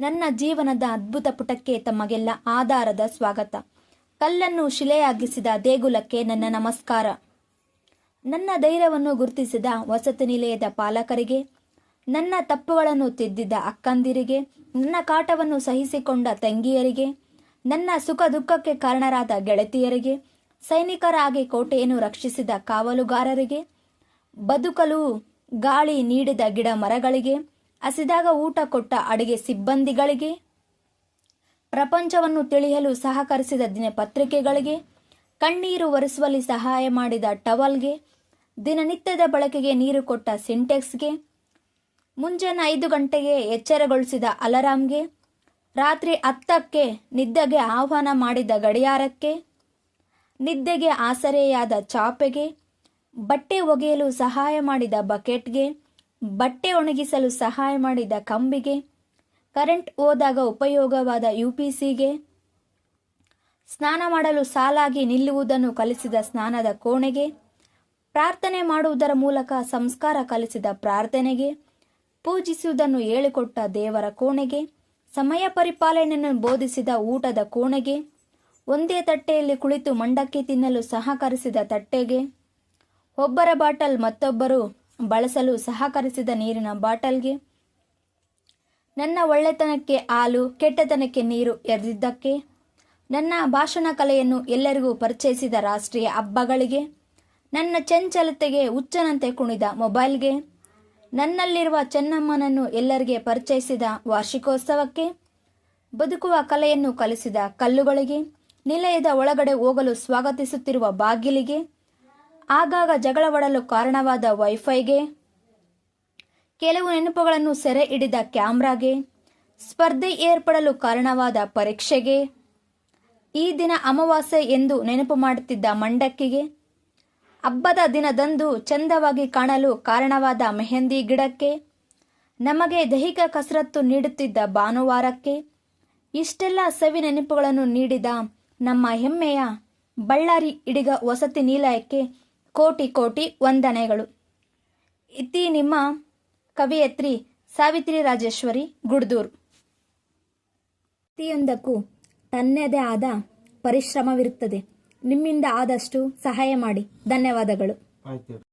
ನನ್ನ ಜೀವನದ ಅದ್ಭುತ ಪುಟಕ್ಕೆ ತಮಗೆಲ್ಲ ಆಧಾರದ ಸ್ವಾಗತ. ಕಲ್ಲನ್ನು ಶಿಲೆಯಾಗಿಸಿದ ದೇಗುಲಕ್ಕೆ ನನ್ನ ನಮಸ್ಕಾರ. ನನ್ನ ಧೈರ್ಯವನ್ನು ಗುರುತಿಸಿದ ವಸತಿ ನಿಲಯದ ಪಾಲಕರಿಗೆ, ನನ್ನ ತಪ್ಪುಗಳನ್ನು ತಿದ್ದಿದ ಅಕ್ಕಂದಿರಿಗೆ, ನನ್ನ ಕಾಟವನ್ನು ಸಹಿಸಿಕೊಂಡ ತಂಗಿಯರಿಗೆ, ನನ್ನ ಸುಖ ದುಃಖಕ್ಕೆ ಕಾರಣರಾದ ಗೆಳತಿಯರಿಗೆ, ಸೈನಿಕರಾಗಿ ಕೋಟೆಯನ್ನು ರಕ್ಷಿಸಿದ ಕಾವಲುಗಾರರಿಗೆ, ಬದುಕಲು ಗಾಳಿ ನೀಡಿದ ಗಿಡ ಮರಗಳಿಗೆ ಹಸಿದಾಗ ಊಟ ಕೊಟ್ಟ ಅಡುಗೆ ಸಿಬ್ಬಂದಿಗಳಿಗೆ, ಪ್ರಪಂಚವನ್ನು ತಿಳಿಯಲು ಸಹಕರಿಸಿದ ದಿನಪತ್ರಿಕೆಗಳಿಗೆ, ಕಣ್ಣೀರು ಒರೆಸುವಲ್ಲಿ ಸಹಾಯ ಮಾಡಿದ ಟವಲ್ಗೆ, ದಿನನಿತ್ಯದ ಬಳಕೆಗೆ ನೀರು ಕೊಟ್ಟ ಸಿಂಟೆಕ್ಸ್ಗೆ, ಮುಂಜಾನೆ ಐದು ಗಂಟೆಗೆ ಎಚ್ಚರಗೊಳಿಸಿದ ಅಲಾರಾಂಗೆ ರಾತ್ರಿ ಹತ್ತಕ್ಕೆ ನಿದ್ದೆಗೆ ಆಹ್ವಾನ ಮಾಡಿದ ಗಡಿಯಾರಕ್ಕೆ, ನಿದ್ದೆಗೆ ಆಸರೆಯಾದ ಚಾಪೆಗೆ, ಬಟ್ಟೆ ಒಗೆಯಲು ಸಹಾಯ ಮಾಡಿದ ಬಕೆಟ್ಗೆ ಬಟ್ಟೆ ಒಣಗಿಸಲು ಸಹಾಯ ಮಾಡಿದ ಕಂಬಿಗೆ, ಕರೆಂಟ್ ಹೋದಾಗ ಉಪಯೋಗವಾದ ಯು ಪಿ ಸಿಗೆ, ಸ್ನಾನ ಮಾಡಲು ಸಾಲಾಗಿ ನಿಲ್ಲುವುದನ್ನು ಕಲಿಸಿದ ಸ್ನಾನದ ಕೋಣೆಗೆ, ಪ್ರಾರ್ಥನೆ ಮಾಡುವುದರ ಮೂಲಕ ಸಂಸ್ಕಾರ ಕಲಿಸಿದ ಪ್ರಾರ್ಥನೆಗೆ, ಪೂಜಿಸುವುದನ್ನು ಹೇಳಿಕೊಟ್ಟ ದೇವರ ಕೋಣೆಗೆ, ಸಮಯ ಪರಿಪಾಲನೆಯನ್ನು ಬೋಧಿಸಿದ ಊಟದ ಕೋಣೆಗೆ, ಒಂದೇ ತಟ್ಟೆಯಲ್ಲಿ ಕುಳಿತು ಮಂಡಕ್ಕಿ ತಿನ್ನಲು ಸಹಕರಿಸಿದ ತಟ್ಟೆಗೆ, ಒಬ್ಬರ ಬಾಟಲ್ ಮತ್ತೊಬ್ಬರು ಬಳಸಲು ಸಹಕರಿಸಿದ ನೀರಿನ ಬಾಟಲ್ಗೆ. ನನ್ನ ಒಳ್ಳೆತನಕ್ಕೆ ಹಾಲು, ಕೆಟ್ಟತನಕ್ಕೆ ನೀರು ಎರೆದಿದ್ದಕ್ಕೆ. ನನ್ನ ಭಾಷಣ ಕಲೆಯನ್ನು ಎಲ್ಲರಿಗೂ ಪರಿಚಯಿಸಿದ ರಾಷ್ಟ್ರೀಯ ಹಬ್ಬಗಳಿಗೆ. ನನ್ನ ಚಂಚಲತೆಗೆ ಹುಚ್ಚನಂತೆ ಕುಣಿದ ಮೊಬೈಲ್ಗೆ. ನನ್ನಲ್ಲಿರುವ ಚೆನ್ನಮ್ಮನನ್ನು ಎಲ್ಲರಿಗೆ ಪರಿಚಯಿಸಿದ ವಾರ್ಷಿಕೋತ್ಸವಕ್ಕೆ. ಬದುಕುವ ಕಲೆಯನ್ನು ಕಲಿಸಿದ ಕಲ್ಲುಗಳಿಗೆ. ನಿಲಯದ ಒಳಗಡೆ ಹೋಗಲು ಸ್ವಾಗತಿಸುತ್ತಿರುವ ಬಾಗಿಲಿಗೆ. ಆಗಾಗ ಜಗಳವಾಡಲು ಕಾರಣವಾದ ವೈಫೈಗೆ. ಕೆಲವು ನೆನಪುಗಳನ್ನು ಸೆರೆ ಹಿಡಿದ ಕ್ಯಾಮ್ರಾಗೆ. ಸ್ಪರ್ಧೆ ಏರ್ಪಡಲು ಕಾರಣವಾದ ಪರೀಕ್ಷೆಗೆ. ಈ ದಿನ ಅಮಾವಾಸ್ಯೆ ಎಂದು ನೆನಪು ಮಾಡುತ್ತಿದ್ದ ಮಂಡಕ್ಕಿಗೆ. ಹಬ್ಬದ ದಿನದಂದು ಚಂದವಾಗಿ ಕಾಣಲು ಕಾರಣವಾದ ಮೆಹಂದಿ ಗಿಡಕ್ಕೆ. ನಮಗೆ ದೈಹಿಕ ಕಸರತ್ತು ನೀಡುತ್ತಿದ್ದ ಭಾನುವಾರಕ್ಕೆ. ಇಷ್ಟೆಲ್ಲ ಸವಿ ನೆನಪುಗಳನ್ನು ನೀಡಿದ ನಮ್ಮ ಹೆಮ್ಮೆಯ ಬಳ್ಳಾರಿ ಇಡಿಗ ವಸತಿ ನಿಲಯಕ್ಕೆ ಕೋಟಿ ಕೋಟಿ ವಂದನೆಗಳು. ಇತಿ ನಿಮ್ಮ ಕವಿಯತ್ರಿ ಸಾವಿತ್ರಿ ರಾಜೇಶ್ವರಿ, ಗುಡ್ದೂರು. ಪ್ರತಿಯೊಂದಕ್ಕೂ ತನ್ನದೇ ಆದ ಪರಿಶ್ರಮವಿರುತ್ತದೆ. ನಿಮ್ಮಿಂದ ಆದಷ್ಟು ಸಹಾಯ ಮಾಡಿ. ಧನ್ಯವಾದಗಳು.